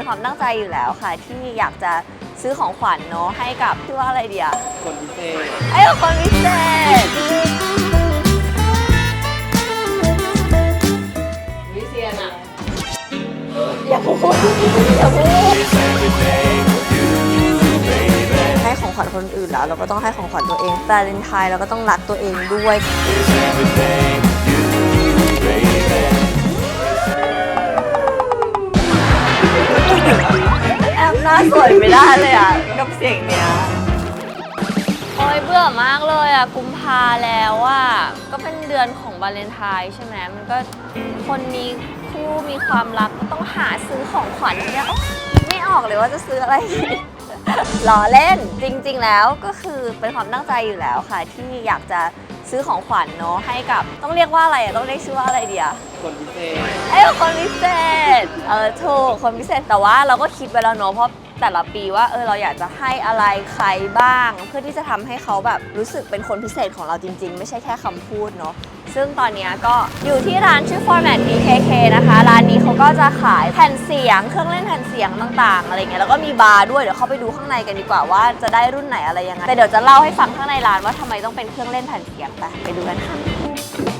เป็นความตั้งใจอยู่แล้วค่ะ ที่อยากจะซื้อของขวัญเนาะให้กับชื่อว่าอะไรเดียคนพิเศษให้กับคนพิเศษวิเซียนอะอย่าพูดอย่าพูดให้ของขวัญคนอื่นแล้ว เราก็ต้องให้ของขวัญตัวเองแต่เลนไทน์เราก็ต้องรักตัวเองด้วย น้าสวยไม่ได้เลยอะ กับเสียงเนี้ย โอ้ยเบื่อมากเลยอะ กุมภาแล้วอะ ก็เป็นเดือนของวาเลนไทน์ใช่ไหมมันก็คนมีคู่มีความรักก็ต้องหาซื้อของขวัญเนี่ยโอ๊ยไม่ออกเลยว่าจะซื้ออะไร ล้อเล่นจริงๆแล้วก็คือเป็นความตั้งใจอยู่แล้วค่ะ ที่อยากจะซื้อของขวัญเนาะให้กับต้องเรียกว่าอะไรอะต้องเรียกชื่อว่าอะไรเดีย คนพิเศษไอ้คนพิเศษ เออถูกคนพิเศษแต่ว่าเราก็คิดไว้แล้วเนอะเพราะ แต่ละปีว่าเออเราอยากจะให้อะไรใครบ้าง เพื่อที่จะทำให้เขาแบบรู้สึกเป็นคนพิเศษของเราจริง ๆ ไม่ใช่แค่คำพูดเนาะซึ่งตอนนี้ก็อยู่ที่ร้านชื่อ Format BKK นะคะ ร้านนี้เขาก็จะขายแผ่นเสียง เครื่องเล่นแผ่นเสียงต่างๆ อะไรเงี้ยแล้วก็มีบาร์ด้วยเดี๋ยวเข้าไปดูข้างในกันดีกว่าว่าจะได้รุ่นไหนอะไรยังไงแต่เดี๋ยวจะเล่าให้ฟังข้างในร้านว่าทำไมต้องเป็นเครื่องเล่นแผ่นเสียงไปไปดูกันค่ะ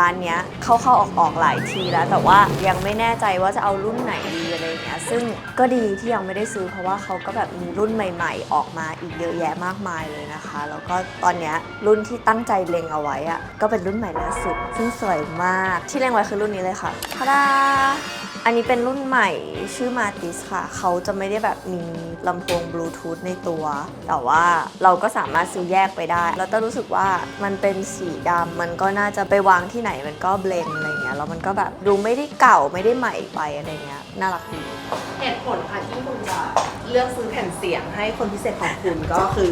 ร้านเนี้ยเข้าๆออกๆหลายทีแล้ว แต่ว่ายังไม่แน่ใจว่าจะเอารุ่นไหนดี ซึ่งก็ดีที่ยังไม่ได้ซื้อ เพราะว่าเขาก็แบบมีรุ่นใหม่ ๆ ออกมาอีกเยอะแยะมากมายเลยนะคะ แล้วก็ตอนเนี้ยรุ่นที่ตั้งใจเล็งเอาไว้อะก็เป็นรุ่นใหม่ล่าสุด ซึ่งสวยมากที่เล็งไว้คือรุ่นนี้เลยค่ะทาดาอันนี้เป็นรุ่นใหม่ชื่อมาติสค่ะ เขาจะไม่ได้แบบมีลำโพงบลูทูธในตัว แต่ว่าเราก็สามารถซื้อแยกไปได้แล้วก็รู้สึกว่ามันเป็นสีดำมันก็น่าจะไปวางที่ไหนมันก็เบลนอะไรเงี้ยแล้วมันก็แบบดูไม่ได้เก่าไม่ได้ใหม่ไปอะไรเงี้ยน่ารักดี เหตุผลค่ะที่คุณจะเลือกซื้อแผ่นเสียงให้คนพิเศษของคุณก็คือ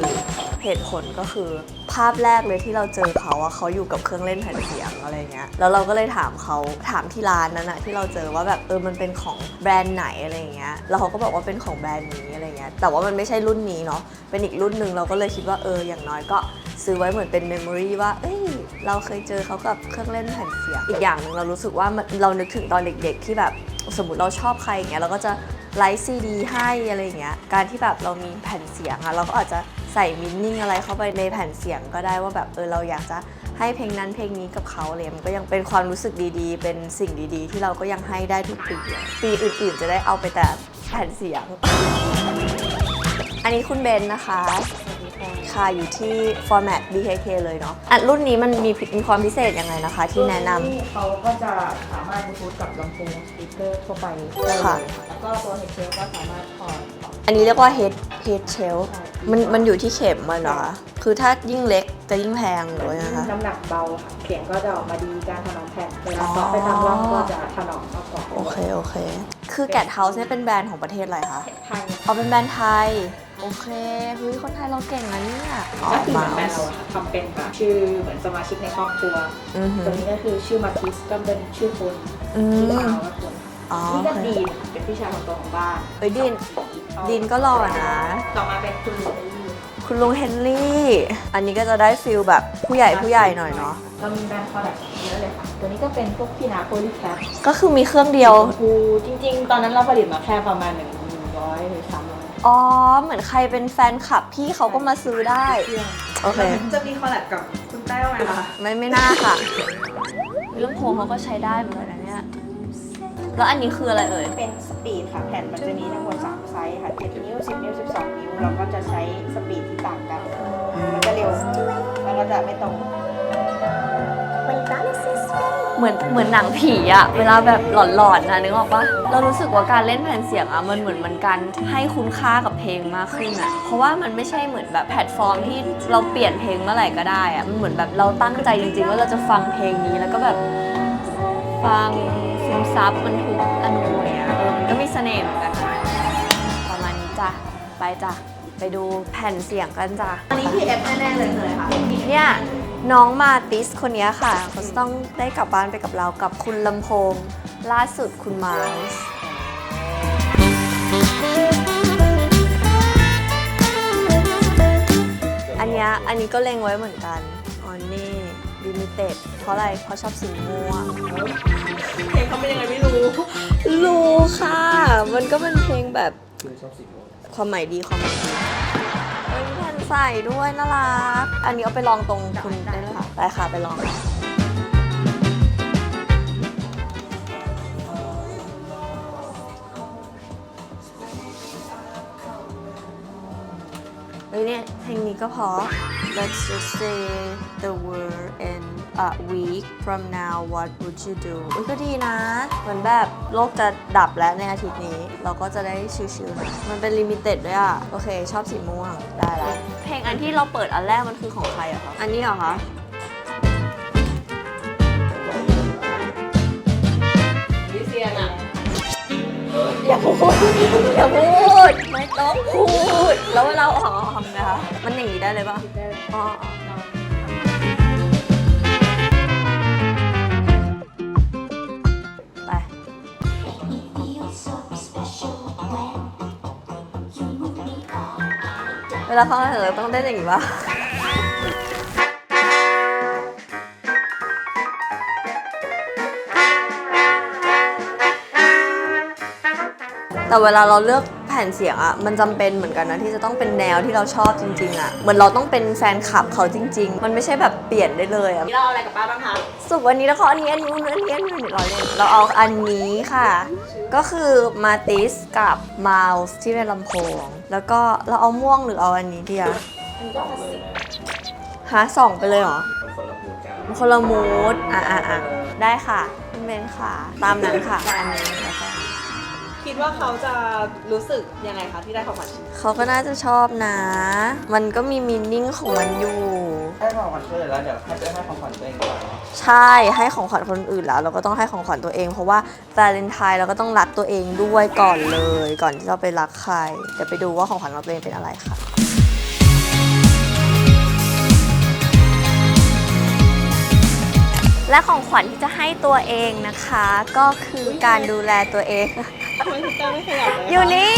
เหตุผลก็คือ ภาพแรกเลยที่เราเจอเขาอะเขาอยู่กับเครื่องเล่นแผ่นเสียงอะไรเงี้ยแล้วเราก็เลยถามเขาถามที่ร้านนั้นอะที่เราเจอว่าแบบเออมันเป็นของแบรนด์ไหนอะไรเงี้ยแล้วเขาก็บอกว่าเป็นของแบรนด์นี้อะไรเงี้ยแต่ว่ามันไม่ใช่รุ่นนี้เนาะเป็นอีกรุ่นหนึ่งเราก็เลยคิดว่าเอออย่างน้อยก็ซื้อไว้เหมือนเป็นเมมโมรีว่าเอ้ยเราเคยเจอเขากับเครื่องเล่นแผ่นเสียง อีกอย่างหนึ่งเรารู้สึกว่าเรานึกถึงตอนเด็ก ๆ ที่แบบ สมมติเราชอบใครอย่างเงี้ยเราก็จะไลฟ์ซีดีให้อะไรอย่างเงี้ยการที่แบบเรามีแผ่นเสียงอะเราก็อาจจะใส่มินนิ่งอะไรเข้าไปในแผ่นเสียงก็ได้ว่าแบบเออเราอยากจะให้เพลงนั้นเพลงนี้กับเขาเลยมันก็ยังเป็นความรู้สึกดีๆ เป็นสิ่งดีๆ ที่เราก็ยังให้ได้ทุกปีปีอื่นๆ จะได้เอาไปแต่แผ่นเสียง อันนี้คุณเบนนะคะ ค่ะอยู่ที่ format BKK เลยเนาะอะรุ่นนี้มันมีมีความพิเศษยังไงนะคะ ที่แนะนำเขาก็จะสามารถบลูทูธกับลำโพงสปีกเกอร์ทั่วไปได้เลยค่ะแล้วก็ตัวเฮดเซลก็สามารถถอดออกอันนี้เรียกว่า head head shell มันมันอยู่ที่เข็มมันเหรอคะคือถ้ายิ่งเล็กจะยิ่งแพงหรือว่ายังไงคะ น้ำหนักเบาค่ะเสียงก็จะออกมาดีการถนอมแผ่นเวลาเคาะไปตามร่องก็จะถนอมมากกว่าโอเค โอเค คือ Cat House เนี่ยเป็นแบรนด์ของประเทศอะไรคะไทย เอาเป็นแบรนด์ไทย โอเคเฮ้ยคนไทยเราเก่งนะเนี่ยอ๋อก็คือเหมือนแบรนด์ Mouse เราอะทำเป็นแบบชื่อเหมือนสมาชิกในครอบครัวอือหืตัวอนี้ก็คือชื่อมาคิสก็เป็นชื่อคนอืชื่อมสาวและคนอ๋อนี่โอก็เคดีนเป็นพี่ชายของตัวของบ้านเอ้ยดิน ดินก็หล่อนะ ต่อมาเป็นคุณหลุยคุณลุงเฮนรี่ อันนี้ก็จะได้ฟิลแบบผู้ใหญ่ผู้ใหญ่หน่อยเนาะ เรามีแบรนด์คอร์ดเยอะเลยค่ะ ตัวนี้ก็เป็นพวกพี่นาโพลีแคปก็คือมีเครื่องเดียวคูจริง ๆ ตอนนั้นเราผลิตมาแค่ประมาณหนึ่งร้อยหรือสามร้อย อ๋อ เหมือนใครเป็นแฟนคลับพี่เขาก็มาซื้อได้ โอเค จะมีคอลแลบกับคุณแต้วไหมคะไม่ไม่น่าค่ะลำโพงเขาก็ใช้ได้เหมือนกันนะเนี่ย แล้วอันนี้คืออะไรเอ่ย เป็นสปีดค่ะ แผ่นมันจะมีทั้งหมด3ไซส์ค่ะ7นิ้ว 10 นิ้ว 12 นิ้ว เราก็จะใช้สปีดที่ต่างกันมันก็เร็วมันก็จะไม่ตรง เหมือนเหมือนหนังผีอะเวลาแบบหลอนๆนะนึกออกปะเรารู้สึกว่าการเล่นแผ่นเสียงอะมันเหมือนมันการให้คุณค่ากับเพลงมากขึ้นอะเพราะว่ามันไม่ใช่เหมือนแบบแพลตฟอร์มที่เราเปลี่ยนเพลงเมื่อไหร่ก็ได้อะมันเหมือนแบบเราตั้งใจจริงๆ ว่าเราจะฟังเพลงนี้แล้วก็แบบฟังซึมซับมันทุกอนุอย่างเงี้ยเออมันก็มีเสน่ห์เหมือนกันนะประมาณนี้จ้ะไปจ้ะไปดูแผ่นเสียงกันจ้ะอันนี้พี่เอฟแน่ๆเลยเลยค่ะเนี่ย น้องมาติสคนเนี้ยค่ะเขาจะต้องได้กลับบ้านไปกับเรากับคุณลำโพง ล่าสุดคุณมาสอันเนี้ยอันนี้ก็เล็งไว้เหมือนกันอ๋อนี่ลิมิเต็ดเพราะอะไร เพราะชอบสีม่วง เพลงเขาเป็นยังไงไม่รู้ รู้ค่ะ มันก็เป็นเพลงแบบคือชอบสีม่วง ความหมายดีความหมายดีเอ้ยแผ่นใส่ด้วยน่ารัก อันนี้เอาไปลองตรงคุณได้เลยค่ะไปค่ะไปลองค่ะเฮ้ยเนี่ยเพลงนี้ก็เพราะ Let's just say the word in a week from now what would you do อุ้ยก็ดีนะ เหมือนแบบโลกจะดับแล้วในอาทิตย์นี้ เราก็จะได้ชิลๆหน่อยมันเป็นลิมิเต็ดด้วยอะโอเค ชอบสีม่วง ได้แล้วเพลงอันที่เราเปิดอันแรกมันคือของใครอะคะ อันนี้เหรอคะวิเซียนอะอย่าพูดอย่าพูด ไม่ต้องพูด แล้วเวลาเอาของเอาทำไงคะ มันอย่างนี้ได้เลยป่ะอ๋ออ๋อ เวลาฟังอะไรเราต้องเต้นอย่างนี้ปะแต่เวลาเราเลือก ผ่นเสียงอะมันจำเป็นเหมือนกันนะที่จะต้องเป็นแนวที่เราชอบจริงๆอะเหมือนเราต้องเป็นแฟนคลับเขาจริง ๆ มันไม่ใช่แบบเปลี่ยนได้เลยอะนี่เราเอาอะไรกลับบ้านบ้างคะสุกวันนี้แล้วเขาอันนี้อันนู้นอันนี้อันนู้นเดี๋ยวเราเล่นเราเอาอันนี้ค่ะ ก็คือมาติสกับมาลส์ที่เป็นลำโพงแล้วก็เราเอาม่วงหรือเอาอันนี้ดีอะอันนี้ก็คลาสสิกหาสองไปเลยเหรอมันคนละมูดกันคนละมูดอะอะอะได้ค่ะคุณเบนค่ะ ตามนั้นค่ะอันนี้แล้วก็ คิดว่าเขาจะรู้สึกยังไงคะที่ได้ของขวัญชิ้นนี้เขาก็น่าจะชอบนะ มันก็มีมินนิ่งของมันอยู่ ให้ของขวัญเพื่อนแล้วเดี๋ยวให้ไปให้ของขวัญตัวเองก่อน ใช่ให้ของขวัญคนอื่นแล้ว เราก็ต้องให้ของขวัญตัวเอง เพราะว่าวาเลนไทน์เราก็ต้องรักตัวเองด้วยก่อนเลย ก่อนที่เราไปรักใคร เดี๋ยวไปดูว่าของขวัญของตัวเองเป็นอะไรค่ะ และของขวัญที่จะให้ตัวเองนะคะ ก็คือการดูแลตัวเอง ทำไมคุณแก้วไม่ขยับเลยอยู่นี่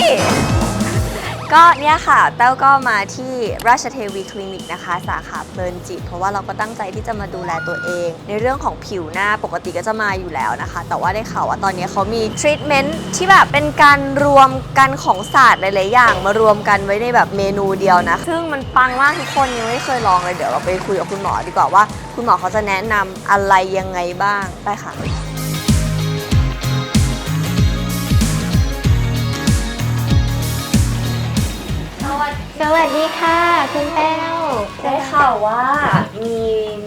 ก็เนี่ยค่ะแต้วก็มาที่ราชเทวีคลินิกนะคะ สาขาเพลินจิต เพราะว่าเราก็ตั้งใจที่จะมาดูแลตัวเอง ในเรื่องของผิวหน้าปกติก็จะมาอยู่แล้วนะคะ แต่ว่าได้ข่าวว่าตอนนี้เขามีทรีทเมนต์ที่แบบเป็นการรวมกันของศาสตร์หลายๆอย่าง มารวมกันไว้ในแบบเมนูเดียวนะ ซึ่งมันปังมากทุกคนยังไม่เคยลองเลยเดี๋ยวเราไปคุยกับคุณหมอดีกว่าว่า คุณหมอเขาจะแนะนำอะไรยังไงบ้างไปค่ะ Bye. สวัสดีค่ะ คุณแต้วได้ข่าวว่ามี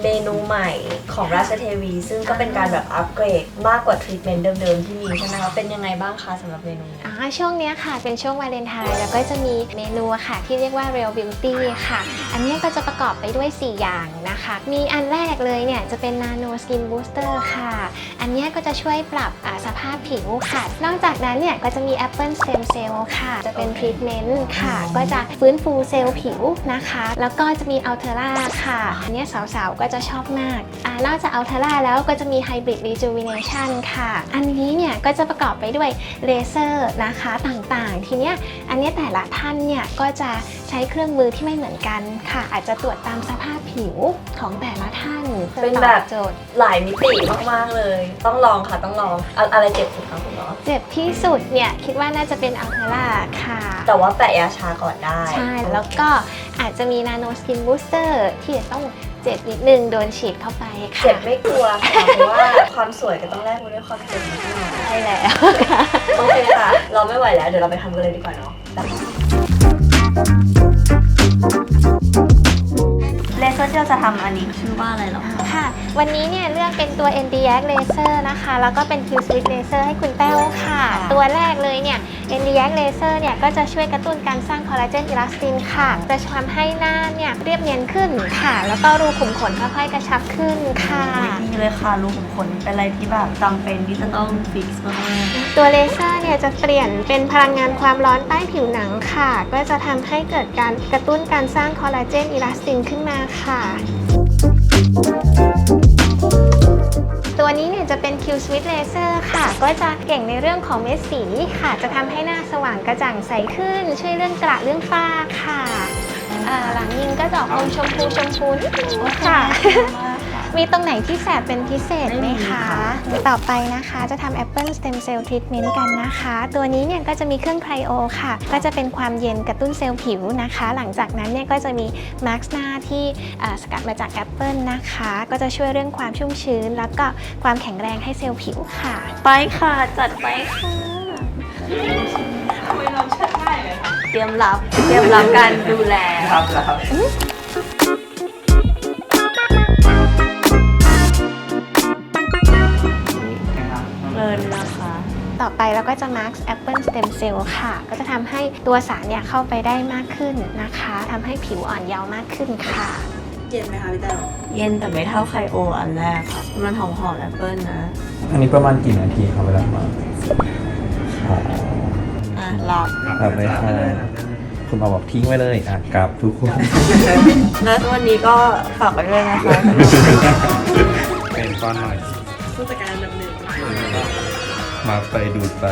เมนูใหม่ของราชเทวี ซึ่งก็เป็นการแบบอัปเกรดมากกว่าทรีทเมนต์เดิมๆที่มีใช่ไหมคะเป็นยังไงบ้างคะสำหรับเมนูนี้ อ่าช่วงเนี้ยค่ะเป็นช่วงวาเลนไทน์แล้วก็จะมีเมนูค่ะ ที่เรียกว่า Real Beauty ค่ะ อันเนี้ยก็จะประกอบไปด้วย 4 อย่างนะคะ มีอันแรกเลยเนี่ยจะเป็น Nano Skin Booster ค่ะ อันเนี้ยก็จะช่วยปรับอ่าสภาพผิวค่ะ นอกจากนั้นเนี่ยก็จะมี Apple Stem Cell ค่ะ จะเป็นทรีทเมนต์ค่ะ ก็จะฟื้นฟูเซลล์ผิวนะคะ แล้วก็จะมี Ultra ค่ะ อันนี้สาวๆ ก็จะชอบมากอ่านอกจาก Ultra แล้วก็จะมี Hybrid Rejuvenation ค่ะ อันนี้เนี่ยก็จะประกอบไปด้วยเลเซอร์นะคะต่างๆ ทีเนี้ยอันนี้แต่ละท่านเนี่ยก็จะใช้เครื่องมือที่ไม่เหมือนกันค่ะ อาจจะตรวจตามสภาพผิวของแต่ละท่านเป็นแบบโจทย์หลายมิติมากๆเลย ต้องลองค่ะต้องลองอะอะไรเจ็บสุดคะ เจ็บที่สุดเนี่ยคิดว่าน่าจะเป็นอัลเทล่าค่ะ แต่ว่าแปะยาชาก่อนได้ ใช่ แล้วก็อาจจะมีนาโนสกินบูสเตอร์ที่จะต้องเจ็บนิดนึงโดนฉีดเข้าไปค่ะเจ็บไม่กลัวค่ะเพราะว่าความสวยก็ต้องแลกมาด้วยความเจ็บนิดหน่อยใช่แล้วโอเคค่ะ เราไม่ไหวแล้ว เดี๋ยวเราไปทำกันเลยดีกว่าเนาะ เลเซอร์ที่เราจะทำอันนี้ชื่อว่าอะไรหรอ ค่ะ วันนี้เนี่ยเลือกเป็นตัว n d x Laser นะคะ แล้วก็เป็น Q Switch Laser ให้คุณแต้วค่ะ ตัวแรกเลยเนี่ย n d x Laser เนี่ยก็จะช่วยกระตุ้นการสร้างคอลลาเจนอิลาสตินค่ะ จะทำให้หน้าเนี่ยเรียบเนียนขึ้นค่ะ แล้วก็รูขุมขนค่อยๆกระชับขึ้นค่ะดีเลยค่ะรูขุมขนเป็นอะไรที่แบบจำเป็นที่จะต้องฟิกซ์มากตัวเลเซอร์เนี่ยจะเปลี่ยนเป็นพลังงานความร้อนใต้ผิวหนังค่ะ ก็จะทำให้เกิดการกระตุ้นการสร้างคอลลาเจนอิลาสตินขึ้นมาค่ะตัวนี้เนี่ยจะเป็น Q Switch Laser ค่ะ ก็จะเก่งในเรื่องของเม็ดสีค่ะ จะทำให้หน้าสว่างกระจ่างใสขึ้น ช่วยเรื่องกระเรื่องฝ้าค่ะอ่าหลังยิงก็จะออกอมชมพูชมพูนิดนึงค่ะมี ตรงไหนที่แสบเป็นพิเศษไหมคะ ต่อไปนะคะจะทำ Apple Stem Cell Treatment กันนะคะ ตัวนี้เนี่ยก็จะมีเครื่องไครโอค่ะ ก็จะเป็นความเย็นกระตุ้นเซลล์ผิวนะคะ หลังจากนั้นเนี่ยก็จะมีมาร์กหน้าที่อ่าสกัดมาจากแอปเปิลนะคะ ก็จะช่วยเรื่องความชุ่มชื้น แล้วก็ความแข็งแรงให้เซลล์ผิวค่ะ ไปค่ะ จัดไปค่ะทำไมเราเชื่อง่ายเลยคะเตรียมรับ เตรียมรับการดูแลครับแล้วครับ ก็จะ mark Apple Stem Cell ค่ะ ก็จะทำให้ตัวสารเนี่ยเข้าไปได้มากขึ้นนะคะทำให้ผิวอ่อนเยาว์มากขึ้นค่ะ เย็นไหมคะพี่แต้วเย็นแต่ไม่เท่าไคโออันแรกค่ะ มันหอมหอมแอปเปิลนะ อันนี้ประมาณกี่นาทีครับเวลามาอ๋ออะรับครับเลยค่ะคุณหมอบอกทิ้งไว้เลยอะกลับทุกคนแล้ววันนี้ก็ฝากไว้ด้วยนะคะ เป็นก้อนหน่อยผู้จัดการอันดับหนึ่ง มาไปดูดไป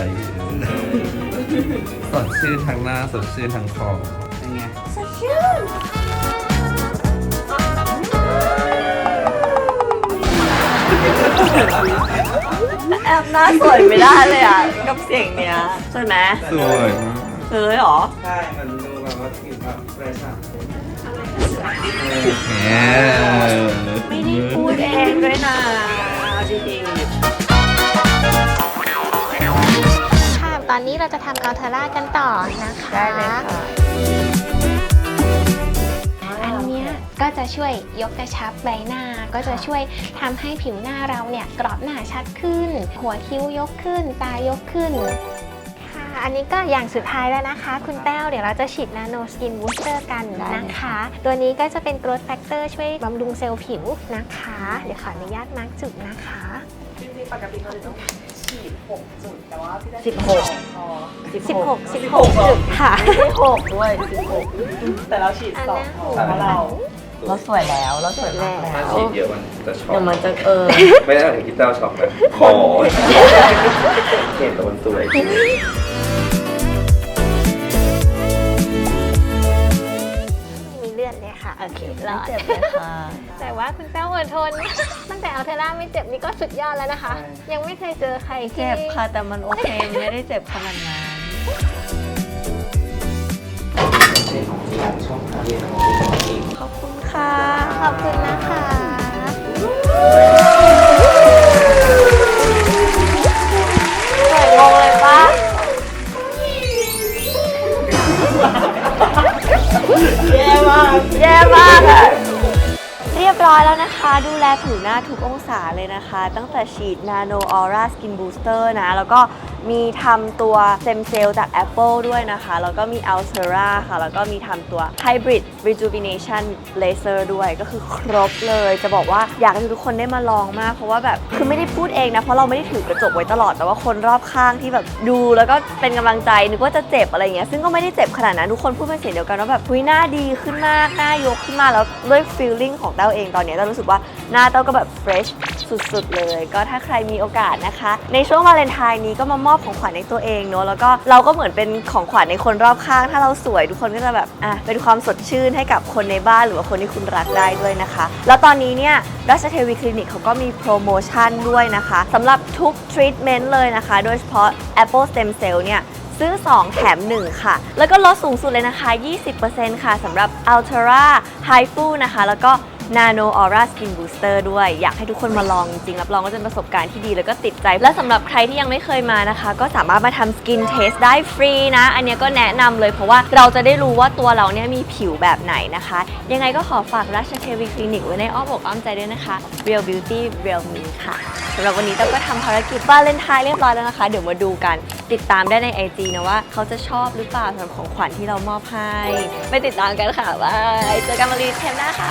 สดชื่นทั้งหน้าสดชื่นทั้งคอเป็นไงแอบหน้าสวยไม่ได้เลยอะกับเสียงเนี้ยใช่ไหมสวยมากเคยเหรอใช่มันดูแบบว่าผิวแบบเฟรชอะแหมไม่ได้พูดเองด้วยนะเอาจริง ค่ะตอนนี้เราจะทำอัลเทอร่ากันต่อนะคะๆได้เลยค่ะอันเนี้ยก็จะช่วยยกกระชับใบหน้า ก็จะช่วยทำให้ผิวหน้าเราเนี่ยกรอบหน้าชัดขึ้น หัวคิ้วยกขึ้น ตายกขึ้น ค่ะ อันนี้ก็อย่างสุดท้ายแล้วนะคะ คุณแต้วเดี๋ยวเราจะฉีดนาโนสกินบูสเตอร์กันนะคะ ตัวนี้ก็จะเป็น growth factor ช่วยบำรุงเซลล์ผิวนะคะ เดี๋ยวขออนุญาตมาร์กจุดนะคะ จริงๆปกติเขาจะต้อง ฉีด6จุด แต่ว่าพี่แต้วสิบหกพอ16 16 จุดค่ะไม่หกด้วยสิบหกแต่เราฉีดสองพอเพราะเรา เราสวยแล้ว เราสวยมากแล้ถ้าวฉีดเยอะมันจะช็อกเดี๋ยวมันจะเออ ไม่ได้หมายถึงกีตาร์ช็อกนะคอเห็นแต่มันสวยมี อดเลยค่ะโอเครไม่อดเจ็บเลยค่ะ แต่ว่าคุณแต้วอดทน ตั้งแต่อัลเทอร่าไม่เจ็บนี่ก็สุดยอดแล้วนะคะ ยังไม่เคยเจอใครที่ เจ็บค่ะ แต่มันโอเค ไม่ได้เจ็บขนาดนั้น ขอบคุณค่ะ ขอบคุณนะคะาดูแลผิวหน้าทุกองศาเลยนะคะ ตั้งแต่ฉีด Nano Aura Skin Booster นะ แล้วก็ มีทำตัวเซมเซลจาก Apple ด้วยนะคะ แล้วก็มี Altera ค่ะ แล้วก็มีทำตัว Hybrid Rejuvenation Laser ด้วย ก็คือครบเลย จะบอกว่าอยากให้ทุกคนได้มาลองมาก เพราะว่าแบบคือไม่ได้พูดเองนะ เพราะเราไม่ได้ถือกระจกไว้ตลอด แต่ว่าคนรอบข้างที่แบบดู แล้วก็เป็นกำลังใจ นึกว่าจะเจ็บอะไรเงี้ย ซึ่งก็ไม่ได้เจ็บขนาดนั้น ทุกคนพูดเป็นเสียงเดียวกันว่าแบบหุยหน้าดีขึ้นมาก หน้ายกขึ้นมา แล้วด้วย feeling ของเต้าเองตอนนี้เต้ารู้สึกว่าหน้าเต้าก็แบบ fresh สุดๆเลย ก็ถ้าใครมีโอกาสนะคะ ในช่วงวาเลนไทน์นี้ก็มามอบของขวัญในตัวเองเนอะแล้วก็เราก็เหมือนเป็นของขวัญในคนรอบข้าง ถ้าเราสวยทุกคนก็จะแบบอะเป็นความสดชื่นให้กับคนในบ้านหรือว่าคนที่คุณรักได้ด้วยนะคะ แล้วตอนนี้เนี่ยรัชเทวีคลินิกเขาก็มีโปรโมชั่นด้วยนะคะสำหรับทุกทรีทเมนต์เลยนะคะ โดยเฉพาะ Apple Stem Cell เนี่ยซื้อ 2 แถม 1 ค่ะ แล้วก็ลดสูงสุดเลยนะคะ 20%ค่ะสำหรับ Altera h i f u นะคะ แล้วก็ Nano Aura Skin Booster ด้วย อยากให้ทุกคนมาลองจริงรับรองว่าจะเป็นประสบการณ์ที่ดีแล้วก็ติดใจ และสำหรับใครที่ยังไม่เคยมานะคะ ก็สามารถมาทำ Skin Test ได้ฟรีนะ อันนี้ก็แนะนำเลยเพราะว่าเราจะได้รู้ว่าตัวเราเนี่ยมีผิวแบบไหนนะคะ ยังไงก็ขอฝากราชเทวีคลินิกไว้ในอ้อมอกอ้อมใจด้วยนะคะ Real Beauty Real Me ค่ะสำหรับวันนี้เราก็ทำภารกิจวาเลนไทน์เรียบร้อยแล้วนะคะ เดี๋ยวมาดูกันติดตามได้ใน IG นะว่าเขาจะชอบหรือเปล่าสำหรับของขวัญที่เรามอบให้ ไปติดตามกันค่ะบายเจอกันมารีเทมหน้าค่ะ